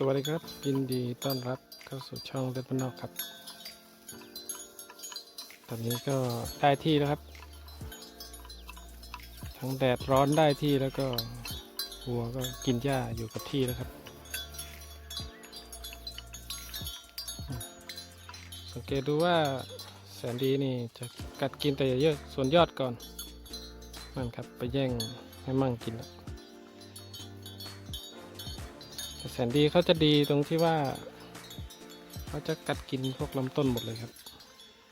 สวัสดีครับ ยินดีต้อนรับเข้าสู่ช่องเล็ดบ้านนอกครับ ตอนนี้ก็ได้ที่แล้วครับ ทั้งแดดร้อนได้ที่แล้วก็วัวก็กินหญ้าอยู่กับที่แล้วครับ สังเกตดูว่าแสนดีนี่จะกัดกินแต่เยอะส่วนยอดก่อนนั่นครับไปแย่งให้มั่งกินแล้ว สนดีเขาจะดีตรงที่ว่าเขาจะกัดกินพวกลำต้นหมดเลยครับ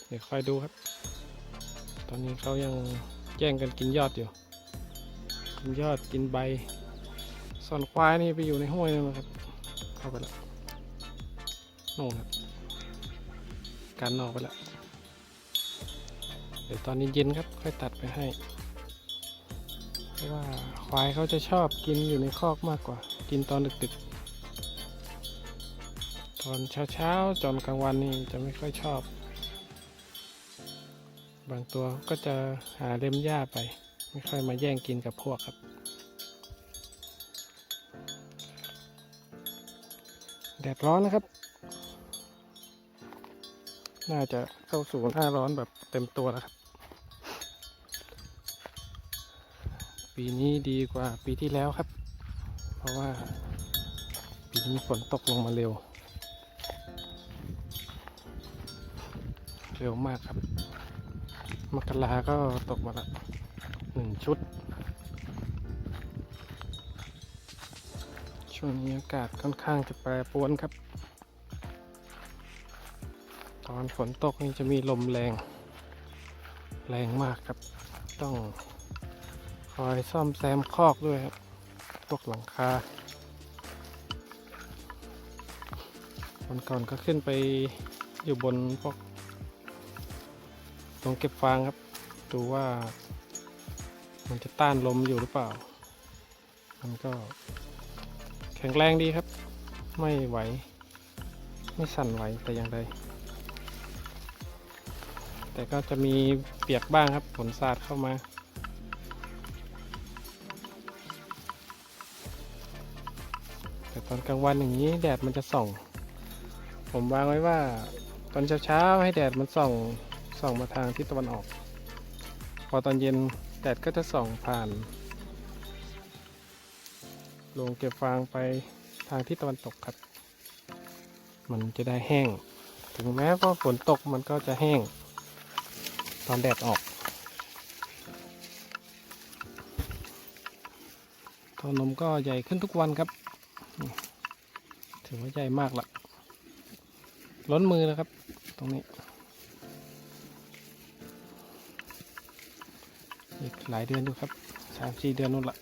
เดี๋ยวคอยดูครับ ตอนนี้เขายังแย่งกันกินยอดอยู่ กินยอดกินใบส่วนควายนี่ไปอยู่ในห้วยนั่นะครับ เข้าไปแล้วนู่นครับการนอกไปแล้วเดี๋ยวตอนนี้เย็นครับ ค่อยตัดไปให้ เพราะว่าควายเขาจะชอบกินอยู่ในคอกมากกว่า กินตอนดึกๆ ตอนเช้าๆจนกลางวันนี่จะไม่ค่อยชอบ บางตัวก็จะหาเล็มหญ้าไป ไม่ค่อยมาแย่งกินกับพวกครับ แดดร้อนนะครับ น่าจะเข้าสู่หน้าร้อนแบบเต็มตัวแล้วครับ ปีนี้ดีกว่าปีที่แล้วครับ เพราะว่าปีนี้ฝนตกลงมาเร็ว เร็วมากครับ มกราก็ตกมาละหนึ่งชุด ช่วงนี้อากาศค่อนข้างจะแปรปรวนครับ ตอนฝนตกนี่จะมีลมแรง แรงมากครับ ต้องคอยซ่อมแซมคอกด้วยครับพวกหลังคาวันก่อนก็ขึ้นไปอยู่บนพวก ตรงเก็บฟางครับ ดูว่า มันจะต้านลมอยู่หรือเปล่า มันก็ แข็งแรงดีครับ ไม่ไหว ไม่สั่นไหวแต่อย่างใดแต่ก็จะมีเปียกบ้างครับฝนสาดเข้ามาแต่ตอนกลางวันอย่างนี้แดดมันจะส่อง ผมวางไว้ว่า ตอนเช้าๆให้แดดมันส่อง ส่องมาทางทิศตะวันออก พอตอนเย็นแดดก็จะส่องผ่านลงเก็บฟางไปทางทิศตะวันตกครับ มันจะได้แห้ง ถึงแม้ว่าฝนตกมันก็จะแห้ง ตอนแดดออกทอนมก็ใหญ่ขึ้นทุกวันครับ ถือว่าใหญ่มากละล้นมือนะครับ ตรงนี้ หลายเดือนดูครับสามสี่เดือนนู่นละ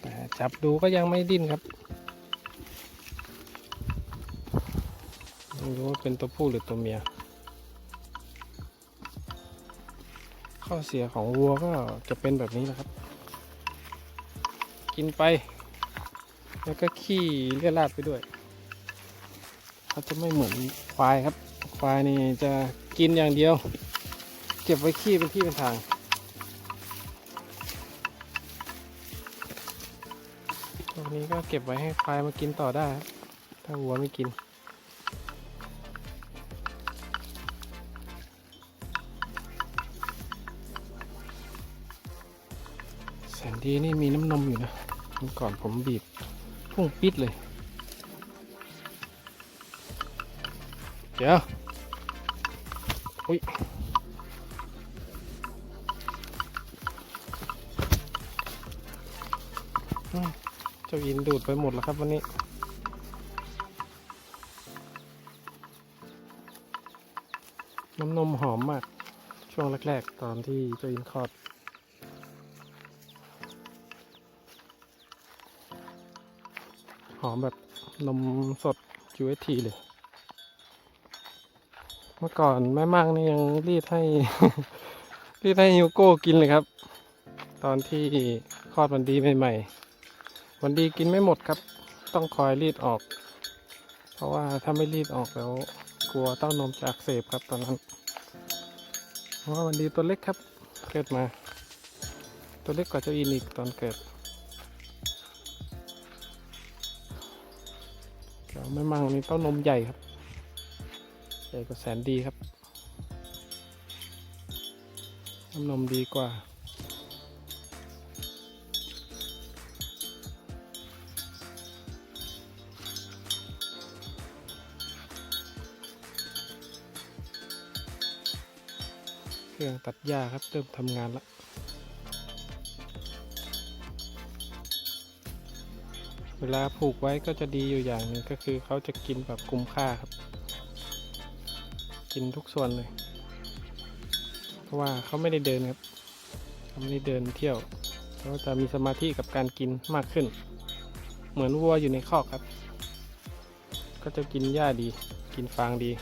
แต่จับดูก็ยังไม่ดิ้นครับไม่รู้ว่าเป็นตัวผู้หรือตัวเมีย ข้อเสียของวัวก็จะเป็นแบบนี้นะครับ กินไป แล้วก็ขี้เลียราดไปด้วยเขาจะไม่เหมือนควายครับควายนี่จะกินอย่างเดียว เก็บไว้ขี้เป็นที่เป็นทางตรงนี้ก็เก็บไว้ให้ควายมากินต่อได้ ถ้าวัวไม่กิน แสนดีนี่มีน้ำนมอยู่นะเมื่อก่อนผมบีบพุ่งปิดเลย เดี๋ยวอุ้ย ยินดูดไปหมดแล้วครับวันนี้ น้ำนมหอมมาก ช่วงแรกๆ ตอนที่เจ้ายินคลอดหอมแบบนมสด UST เลย เมื่อก่อนแม่มั่งนี่ยังรีดให้ รีดให้ฮิวโก้กินเลยครับ ตอนที่คลอดวันดีใหม่ๆ วันดีกินไม่หมดครับ ต้องคอยรีดออก เพราะว่าถ้าไม่รีดออกแล้ว กลัวเต้านมจะอักเสบครับตอนนั้นเพราะว่าวันดีตัวเล็กครับ เกิดมา ตัวเล็กกว่าเจ้าอินอีกตอนเกิดดี๋ยวแม่มังนี่เต้านมใหญ่ครับใหญ่กว่าแสนดีครับน้ำนมดีกว่า รื่องตัดหญ้าครับ เริ่มทำงานล้วเวลาผูกไว้ก็จะดีอยู่อย่างหนึ่งก็คือเขาจะกินแบบคุ้มค่าครับ กินทุกส่วนเลย เพราะว่าเขาไม่ได้เดินครับเขาไม่ได้เดินเที่ยวเขาจะมีสมาธิกับการกินมากขึ้น เหมือนวัวอยู่ในคอกครับ ก็จะกินหญ้าดี กินฟางดี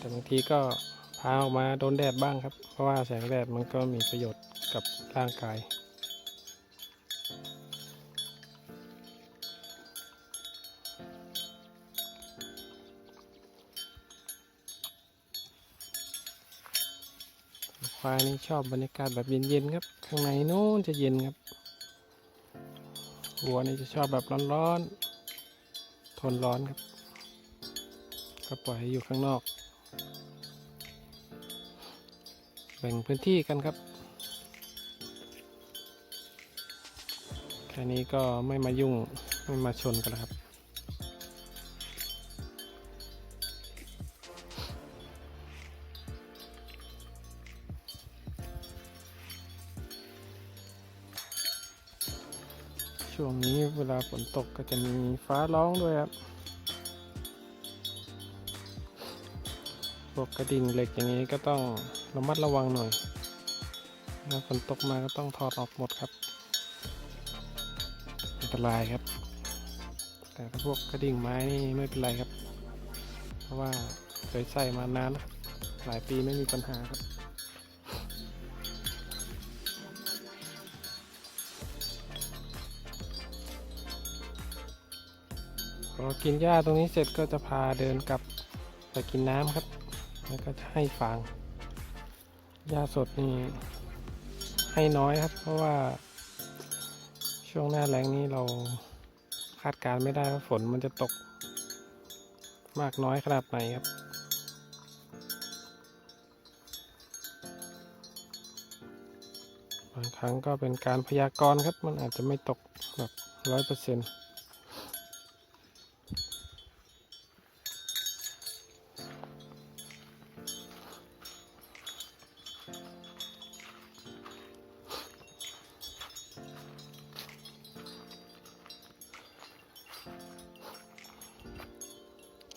แต่บางทีก็พาออกมาโดนแดดบ้างครับ เพราะว่าแสงแดดมันก็มีประโยชน์กับร่างกาย ควายนี่ชอบบรรยากาศแบบเย็นๆครับ ข้างในนู้นจะเย็นครับวัวนี่จะชอบแบบร้อนๆ ทนร้อนครับ ก็ปล่อยให้อยู่ข้างนอก แบ่งพื้นที่กันครับ แค่นี้ก็ไม่มายุ่ง ไม่มาชนกันแล้วครับ ช่วงนี้เวลาฝนตกก็จะมีฟ้าร้องด้วยครับ วกกระดิ่งเหล็กอย่างนี้ก็ต้องระมัดระวังหน่อยถ้าฝนตกมาก็ต้องถอดออกหมดครับอันตรายครับ แต่ถ้าพวกกระดิ่งไม้นี่ไม่เป็นไรครับ เพราะว่าเคยใส่มานานหลายปีไม่มีปัญหาครับพอกินหญ้าตรงนี้เสร็จก็จะพาเดินกลับไปกินน้ำครับ แล้วก็ให้ฟางหญ้าสดนี่ให้น้อยครับ เพราะว่าช่วงหน้าแล้งนี้เราคาดการณ์ไม่ได้ว่าฝนมันจะตก มากน้อยขนาดไหนครับ บางครั้งก็เป็นการพยากรณ์ครับ มันอาจจะไม่ตกแบบร้อยเปอร์เซ็นต์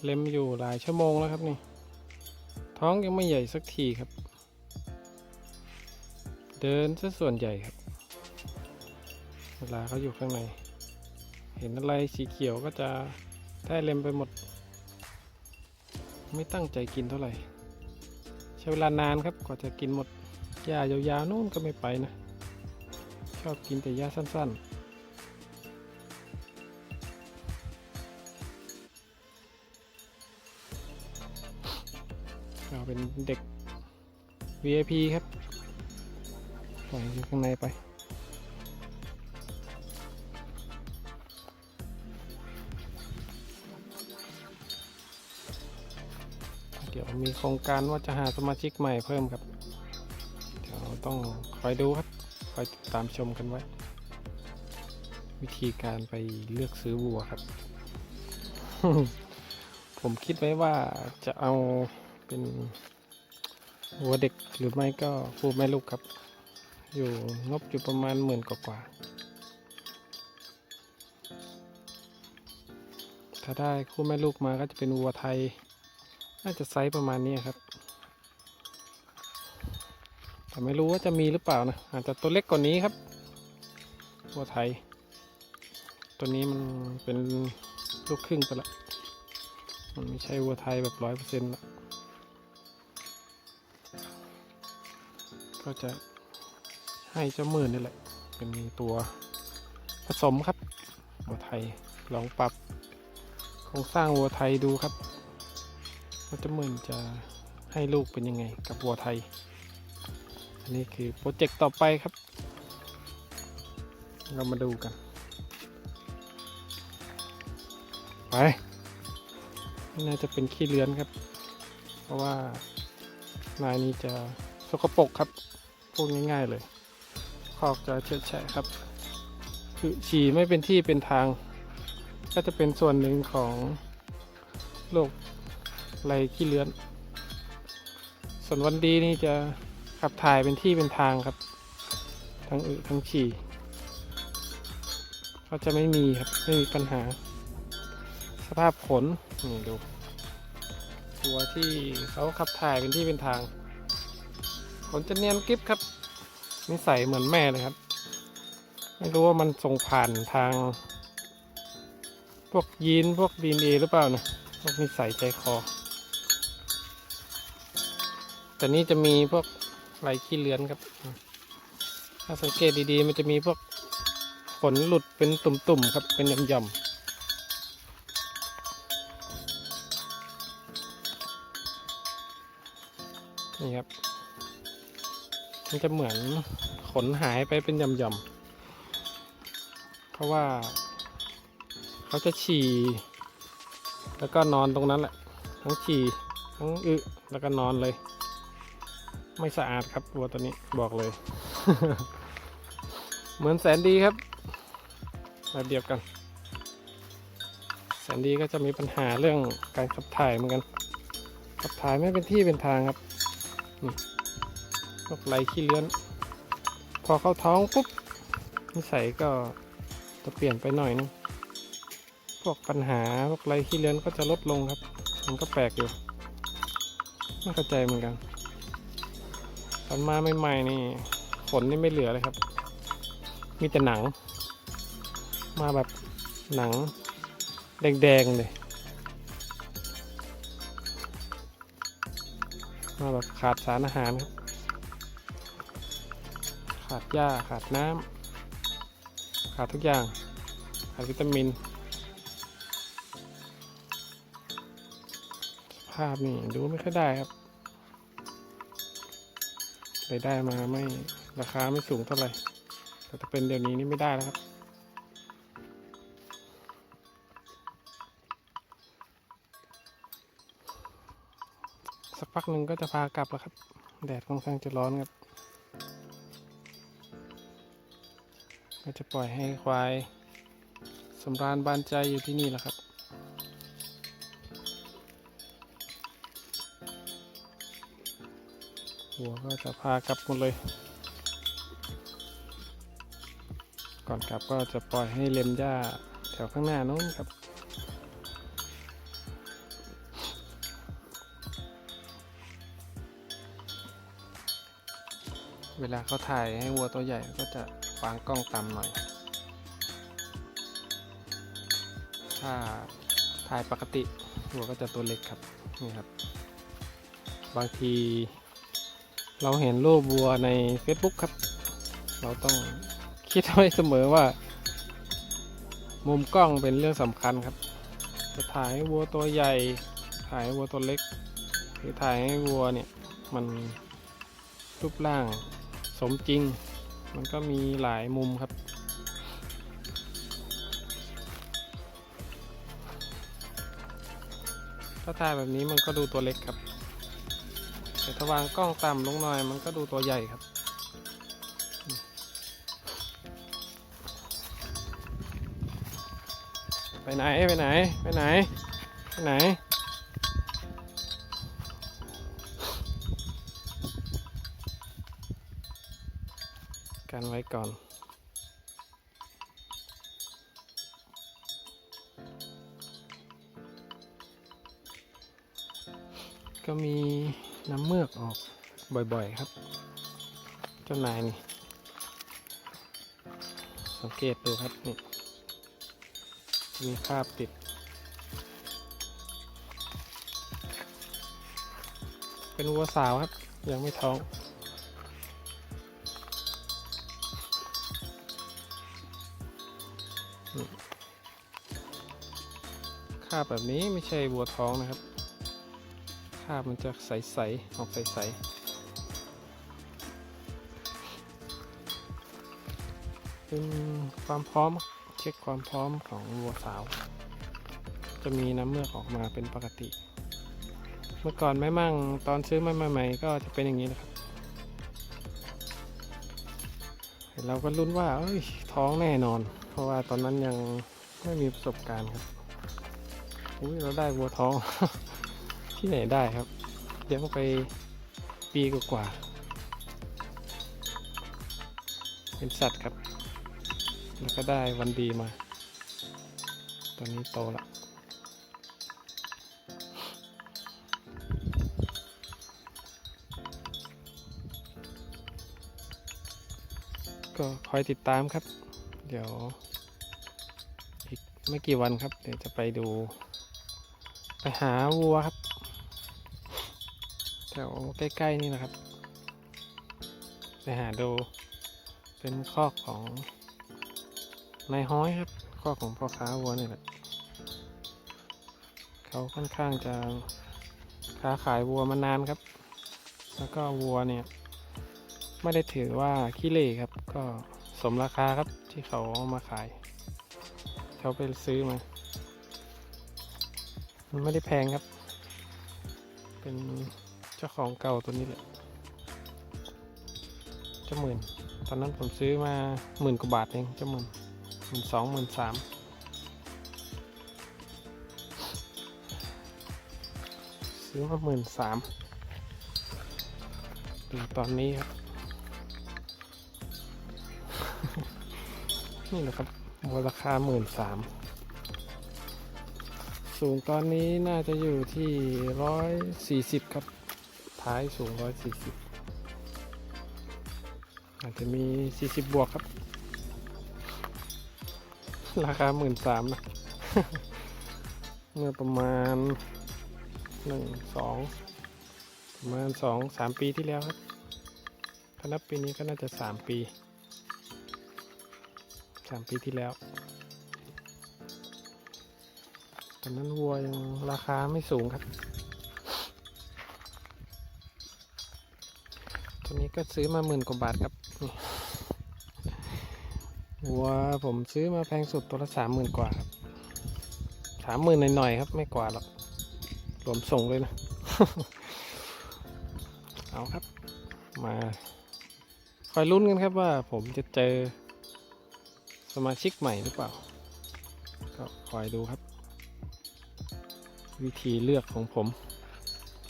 เล็มอยู่หลายชั่วโมงแล้วครับนี่ ท้องยังไม่ใหญ่สักทีครับ เดินซะส่วนใหญ่ครับ เวลาเขาอยู่ข้างใน เห็นอะไรสีเขียวก็จะได้เล็มไปหมด ไม่ตั้งใจกินเท่าไหร่ ใช้เวลานานครับกว่าจะกินหมดหญ้ายาวๆนู่นก็ไม่ไปนะ ชอบกินแต่หญ้าสั้น ๆ เป็นเด็ก VIP ครับปล่อยอยู่ข้างในไปเดี๋ยวมีโครงการว่าจะหาสมาชิกใหม่เพิ่มครับ เดี๋ยวต้องคอยดูครับ คอยติดตามชมกันไว้ วิธีการไปเลือกซื้อวัวครับ ผมคิดไว้ว่าจะเอา เป็นวัวเด็กหรือไม่ก็คู่แม่ลูกครับ อยู่งบอยู่ประมาณหมื่นกว่าถ้าได้คู่แม่ลูกมาก็จะเป็นวัวไทย น่าจะไซส์ประมาณนี้ครับ แต่ไม่รู้ว่าจะมีหรือเปล่านะ อาจจะตัวเล็กกว่านี้ครับ วัวไทย ตัวนี้มันเป็นลูกครึ่งไปละ มันไม่ใช่วัวไทยแบบร้อยเปอร์เซ็นต์ละ ก็จะให้เจ้ามื่นนี่แหละ เป็นตัวผสมครับวัวไทยลองปรับโครงสร้างวัวไทยดูครับว่าเจ้ามื่นจะให้ลูกเป็นยังไงกับวัวไทย อันนี้คือโปรเจกต์ต่อไปครับ เรามาดูกัน ไปนี่น่าจะเป็นขี้เลื้อนครับ เพราะว่านายนี้จะสกปรกครับ พูดง่ายๆเลยคอกจะเฉอะแฉะครับ คือฉี่ไม่เป็นที่เป็นทาง ก็จะเป็นส่วนหนึ่งของโรคไรขี้เลื้อน ส่วนวันดีนี่จะขับถ่ายเป็นที่เป็นทางครับ ทั้งอึทั้งฉี่เขาจะไม่มีครับ ไม่มีปัญหา สภาพขนนี่ดูตัวที่เขาขับถ่ายเป็นที่เป็นทาง ขนจะเนียนกริบครับนิสัยเหมือนแม่เลยครับ ไม่รู้ว่ามันส่งผ่านทาง พวกยีนพวกดีเอหรือเปล่านะพวกนิสัยใจคอ แต่นี่จะมีพวกไรขี้เลือนครับ ถ้าสังเกตดีๆ มันจะมีพวกขนหลุดเป็นตุ่มๆครับ เป็นหย่อมๆนี่ครับ มันจะเหมือนขนหายไปเป็นย่อมๆเพราะว่า เขาจะฉี่ แล้วก็นอนตรงนั้นแหละ ทั้งฉี่ ทั้งอึแล้วก็นอนเลย ไม่สะอาดครับวัวตัวนี้บอกเลย เหมือนแสนดีครับแบบเดียวกัน แสนดีก็จะมีปัญหาเรื่องการขับถ่ายเหมือนกันขับถ่ายไม่เป็นที่เป็นทางครับนี่ วกไรขี้เลื้อน พอเข้าท้องปุ๊บนิสัยก็จะเปลี่ยนไปหน่อยนึงพวกปัญหาพวกไรขี้เลื้อนก็จะลดลงครับ มันก็แปลกอยู่ไม่เข้าใจเหมือนกันตอนมาใหม่ๆนี่ขนนี่ไม่เหลือเลยครับ มีแต่หนัง มาแบบหนังแดงๆเลยมาแบบขาดสารอาหารครับ ขาดหญ้าขาดน้ำขาดทุกอย่าง ขาดวิตามิน ภาพนี่ดูไม่ค่อยได้ครับรายได้มาไม่ราคาไม่สูงเท่าไหร่ แต่ถ้าเป็นเดี๋ยวนี้นี่ไม่ได้แล้วครับสักพักหนึ่งก็จะพากลับแล้วครับ แดดค่อนข้างจะร้อนครับ ก็จะปล่อยให้ควายสำราญบานใจอยู่ที่นี่แหละครับ หัวก็จะพากลับหมดเลย ก่อนกลับก็จะปล่อยให้เล็มหญ้าแถวข้างหน้านู้นครับเวลาเขาถ่ายให้วัวตัวใหญ่ก็จะ วางกล้องต่ำหน่อย ถ้าถ่ายปกติวัวก็จะตัวเล็กครับ นี่ครับ บางทีเราเห็นรูปวัวใน Facebook ครับ เราต้องคิดไว้เสมอว่า มุมกล้องเป็นเรื่องสำคัญครับ จะถ่ายให้วัวตัวใหญ่ ถ่ายให้วัวตัวเล็ก หรือถ่ายให้วัวเนี่ย มันรูปร่างสมจริง มันก็มีหลายมุมครับ ถ้าถ่ายแบบนี้มันก็ดูตัวเล็กครับ แต่ถ้าวางกล้องต่ำลงหน่อยมันก็ดูตัวใหญ่ครับไปไหน ไปไหน ไปไหน ไปไหน กันไว้ก่อน ก็มีน้ำเมือกออกบ่อยๆครับ เจ้านายนี่ สังเกตดูครับ นี่ มีคราบติด เป็นวัวสาวครับ ยังไม่ท้องาบแบบนี้ไม่ใช่วัวท้องนะครับคาบมันจะใสๆออกใสๆเป็นความพร้อมเช็คความพร้อมของวัวสาว จะมีน้ำเมือกออกมาเป็นปกติ เมื่อก่อนแม่มั่งตอนซื้อมาใหม่ๆก็จะเป็นอย่างนี้นะครับ เราก็ลุ้นว่าเอ้ยท้องแน่นอน เพราะว่าตอนนั้นยังไม่มีประสบการณ์ครับ อุ้ยเราได้วัวท้อง ที่ไหนได้ครับเลี้ยงไปปีกว่า เป็นสัตว์ครับ แล้วก็ได้วันดีมา ตอนนี้โตแล้วก็คอยติดตามครับ เดี๋ยว อีกไม่กี่วันครับ เดี๋ยวจะไปดู ไปหาวัวครับ แถวใกล้ ๆ นี่นะครับ ไปหาดู เป็นคอกของนายฮ้อยครับคอกของพ่อค้าวัวนี่แหละเขาค่อนข้างจะค้าขายวัวมานานครับ แล้วก็วัวเนี่ยไม่ได้ถือว่าขี้เหร่ครับ ก็สมราคาครับที่เขาเอามาขาย เขาไปซื้อมา มันไม่ได้แพงครับ เป็นเจ้าของเก่าตัวนี้แหละเจ้าหมื่น ตอนนั้นผมซื้อมาหมื่นกว่าบาทเองเจ้าหมื่นหมื่นสองหมื่นสามซื้อมาหมื่นสามดูตอนนี้ครับ นี่แหละครับมูลราคาหมื่นสาม สูงตอนนี้น่าจะอยู่ที่ร้อยสี่สิบครับ ท้ายสูงร้อยสี่สิบอาจจะมีสี่สิบบวกครับ ราคาหมื่นสามนะเมื่อประมาณหนึ่งสองประมาณสองสามปีที่แล้วครับถ้านับปีนี้ก็น่าจะสามปีสามปีที่แล้ว ตอนนั้นวัวยังราคาไม่สูงครับ ตัวนี้ก็ซื้อมาหมื่นกว่าบาทครับวัวผมซื้อมาแพงสุดตัวละสามหมื่นกว่าครับสามหมื่นหน่อยๆครับ ไม่กว่าหรอกรวมส่งเลยนะ เอาครับ มาคอยลุ้นกันครับว่าผมจะเจอสมาชิกใหม่หรือเปล่า ก็คอยดูครับ วิธีเลือกของผม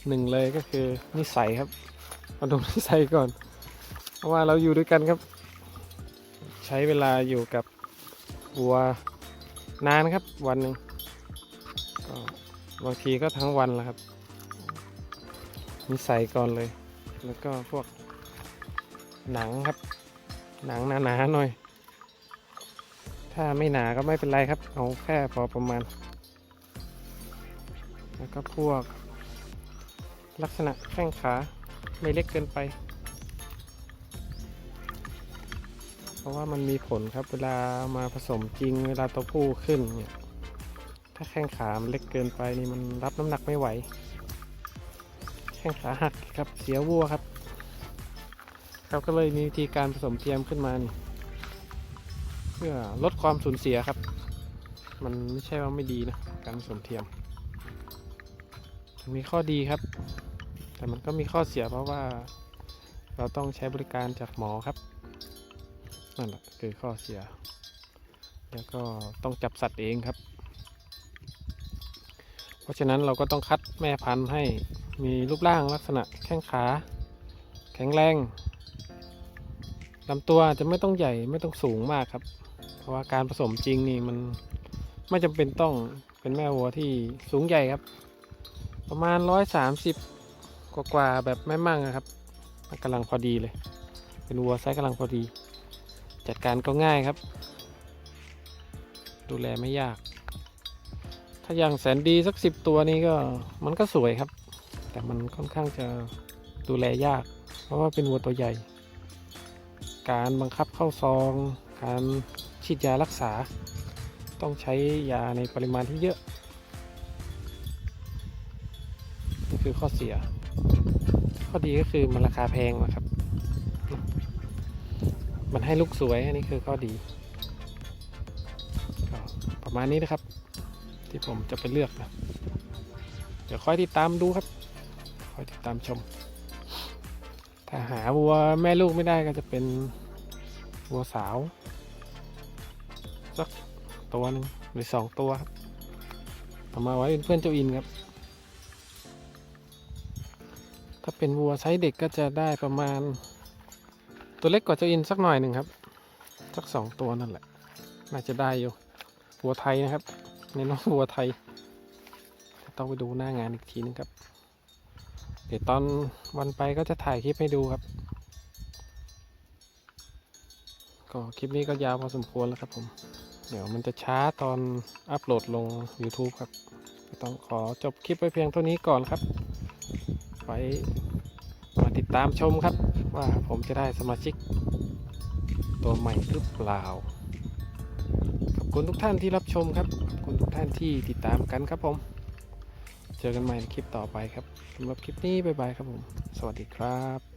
หนึ่งเลยก็คือนิสัยครับมาดูนิสัยก่อน เพราะว่าเราอยู่ด้วยกันครับ ใช้เวลาอยู่กับวัวนานครับวันหนึ่งก็บางทีก็ทั้งวันแหละครับ นิสัยก่อนเลย แล้วก็พวกหนังครับ หนังหนาๆหน่อย ถ้าไม่หนาก็ไม่เป็นไรครับ เอาแค่พอประมาณ แล้วก็พวก ลักษณะแข้งขาไม่เล็กเกินไป เพราะว่ามันมีผลครับเวลามาผสมจริงเวลาตัวผู้ขึ้นเนี่ยถ้าแข้งขามันเล็กเกินไปนี่มันรับน้ำหนักไม่ไหว แข้งขาหักครับเสียวัวครับครับก็เลยมีวิธีการผสมเทียมขึ้นมานี่เพื่อลดความสูญเสียครับ มันไม่ใช่ว่าไม่ดีนะการผสมเทียม มีข้อดีครับ แต่มันก็มีข้อเสียเพราะว่า เราต้องใช้บริการจากหมอครับ นั่นแหละคือข้อเสีย แล้วก็ต้องจับสัตว์เองครับ เพราะฉะนั้นเราก็ต้องคัดแม่พันธุ์ให้มีรูปร่างลักษณะแข้งขา แข็งแรงลำตัวจะไม่ต้องใหญ่ไม่ต้องสูงมากครับ เพราะว่าการผสมจริงนี่มันไม่จำเป็นต้องเป็นแม่วัวที่สูงใหญ่ครับ ประมาณร้อยสามสิบกว่าๆแบบไม่มั่งนะครับมันกำลังพอดีเลย เป็นวัวไซส์กำลังพอดี จัดการก็ง่ายครับ ดูแลไม่ยาก ถ้าอย่างแสนดีสักสิบตัวนี้ก็มันก็สวยครับ แต่มันค่อนข้างจะดูแลยาก เพราะว่าเป็นวัวตัวใหญ่ การบังคับเข้าซอง การฉีดยารักษา ต้องใช้ยาในปริมาณที่เยอะ นี่คือข้อเสีย ข้อดีก็คือมันราคาแพงนะครับ มันให้ลูกสวยอันนี้คือข้อดีประมาณนี้นะครับ ที่ผมจะไปเลือกนะเดี๋ยวค่อยติดตามดูครับค่อยติดตามชม ถ้าหาวัวแม่ลูกไม่ได้ก็จะเป็นวัวสาว สักตัวหนึ่งหรือสองตัวครับเอามาไว้เป็นเพื่อนเจ้าอินครับ ถ้าเป็นวัวไซส์เด็กก็จะได้ประมาณ ตัวเล็กกว่าเจ้าอินสักหน่อยหนึ่งครับ สักสองตัวนั่นแหละ น่าจะได้อยู่ วัวไทยนะครับในน้องวัวไทย ต้องไปดูหน้างานอีกทีนึงครับ เดี๋ยวตอนวันไปก็จะถ่ายคลิปให้ดูครับ ก็คลิปนี้ก็ยาวพอสมควรแล้วครับผม เดี๋ยวมันจะช้าตอนอัปโหลดลง YouTube ครับ ต้องขอจบคลิปไว้เพียงเท่านี้ก่อนครับ ไว้มาติดตามชมครับว่าผมจะได้สมาชิก ตัวใหม่หรือเปล่า ขอบคุณทุกท่านที่รับชมครับ ขอบคุณทุกท่านที่ติดตามกันครับผม เจอกันใหม่ในคลิปต่อไปครับสำหรับคลิปนี้บ๊ายบายครับผม สวัสดีครับ